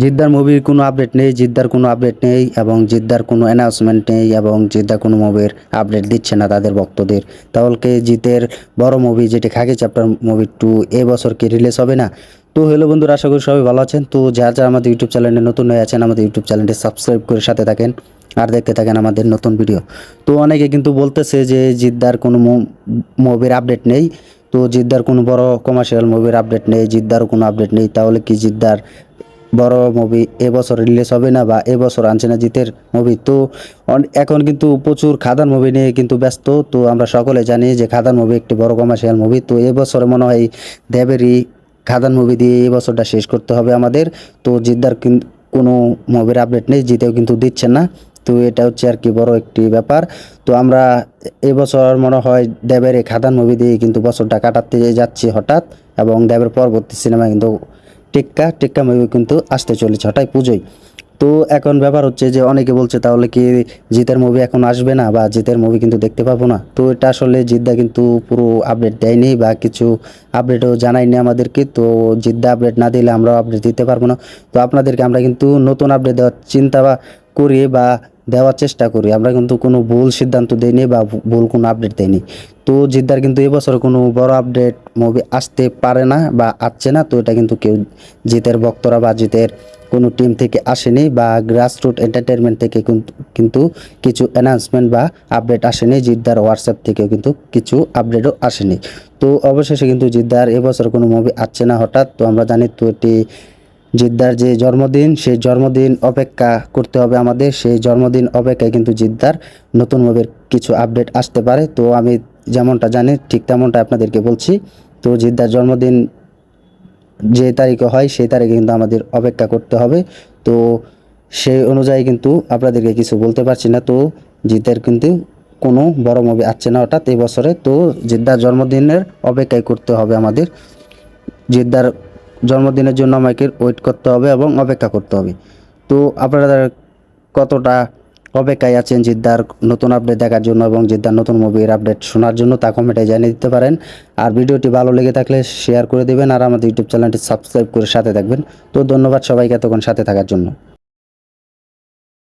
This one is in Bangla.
জিদ্দার মুভির কোনো আপডেট নেই, জিদ্দার কোনো আপডেট নেই এবং জিদ্দার কোনো অ্যানাউন্সমেন্ট নেই এবং জিদ্দার কোনো মুভির আপডেট দিচ্ছে না তাদের ভক্তদের। তাহলে জিতের বড় মুভি যেটি খাকি চ্যাপ্টার মুভি টু এ বছর কি রিলিজ হবে না? তো হ্যালো বন্ধুরা, আশা করি সবাই ভালো আছেন। তো যারা যারা আমাদের ইউটিউব চ্যানেলে নতুন হয়ে আছেন, আমাদের ইউটিউব চ্যানেলটি সাবস্ক্রাইব করে সাথে থাকেন আর দেখতে থাকেন আমাদের নতুন ভিডিও তো অনেকে কিন্তু বলতেছে যে জিদ্দার কোনো মুভির আপডেট নেই। তো জিদ্দার কোনো বড় কমার্শিয়াল মুভির আপডেট নেই, জিদ্দারও কোনো আপডেট নেই। তাহলে কি জিদ্দার বড় মুভি এবছর রিলিজ হবে না বা এবছর আনছে না জিতের মুভি। তো এখন কিন্তু প্রচুর খাদান মুভি নিয়ে কিন্তু ব্যস্ত। তো আমরা সকলে জানি যে খাদান মুভি একটি বড় কমার্শিয়াল মুভি। তো এবছরে মনে হয় দেবেরই খাদান মুভি দিয়ে এই বছরটা শেষ করতে হবে আমাদের। তো জিদ্দার কিন- মুভির আপডেট নেই, জিতেও কিন্তু দিচ্ছেন না। তো এটা হচ্ছে আর কি বড় একটি ব্যাপার। তো আমরা এবছর মনে হয় দেবের এই খাদান মুভি দিয়ে কিন্তু বছরটা কাটাতে যাচ্ছি হঠাৎ। এবং দেবের পরবর্তী সিনেমা কিন্তু টিক্কা টিক্কা মুভি কিন্তু আসতে চলেছে হঠাৎ পুজোয়। তো এখন ব্যাপার হচ্ছে যে অনেকে বলছে তাহলে কি জিতের মুভি এখন আসবে না বা জিতের মুভি কিন্তু দেখতে পাবো না? তো এটা আসলে জিদ্দা কিন্তু পুরো আপডেট দেয়নি বা কিছু আপডেটও জানায়নি আমাদেরকে। তো জিদ্দা আপডেট না দিলে আমরাও আপডেট দিতে পারব না। তো আপনাদেরকে আমরা কিন্তু নতুন আপডেট দেওয়ার চিন্তা বা করি বা দেওয়ার চেষ্টা করি। আমরা কিন্তু কোনো ভুল সিদ্ধান্ত দিইনি বা ভুল কোনো আপডেট দেইনি। তো জিদ্দার কিন্তু এবছর কোনো বড় আপডেট মুভি আসতে পারে না বা আসছে না, তো এটা কিন্তু কেউ জিতের ভক্তরা বা জিতের কোনো টিম থেকে আসেনি বা গ্রাসরুট এন্টারটেনমেন্ট থেকে কিন্তু- কিন্তু কিছু অ্যানাউন্সমেন্ট বা আপডেট আসেনি। জিদ্দার হোয়াটসঅ্যাপ থেকেও কিন্তু কিছু আপডেটও আসেনি। তো অবশেষে কিন্তু জিদ্দার এবছর কোনো মুভি আসছে না হঠাৎ, তো আমরা জানি তো এটি জিদ্দার যে জন্মদিন, সেই জন্মদিন অপেক্ষা করতে হবে আমাদের। সেই জন্মদিন অপেক্ষায় কিন্তু জিদ্দার নতুন মুভির কিছু আপডেট আসতে পারে। তো আমি যেমনটা জানি, ঠিক তেমনটা আপনাদেরকে বলছি। তো জিদ্দার জন্মদিন যে তারিখে হয়, সেই তারিখে কিন্তু আমাদের অপেক্ষা করতে হবে। তো সেই অনুযায়ী কিন্তু আপনাদেরকে কিছু বলতে পারছি না। তো জিদ্দার কিন্তু কোনো বড় মুভি আসছে না হঠাৎ এই বছরে। তো জিদ্দার জন্মদিনের অপেক্ষায় করতে হবে আমাদের। জিদ্দার জন্মদিনের জন্য আমাকে ওয়েট করতে হবে এবং অপেক্ষা করতে হবে। তো আপনারা কতটা অপেক্ষায় আছেন জিদ্দার নতুন আপডেট দেখার জন্য এবং জিদ্দার নতুন মুভির আপডেট শোনার জন্য, তা কমেন্টে জানিয়ে দিতে পারেন। আর ভিডিওটি ভালো লেগে থাকলে শেয়ার করে দেবেন আর আমাদের ইউটিউব চ্যানেলটি সাবস্ক্রাইব করে সাথে থাকবেন। তো ধন্যবাদ সবাইকে এতক্ষণ সাথে থাকার জন্য।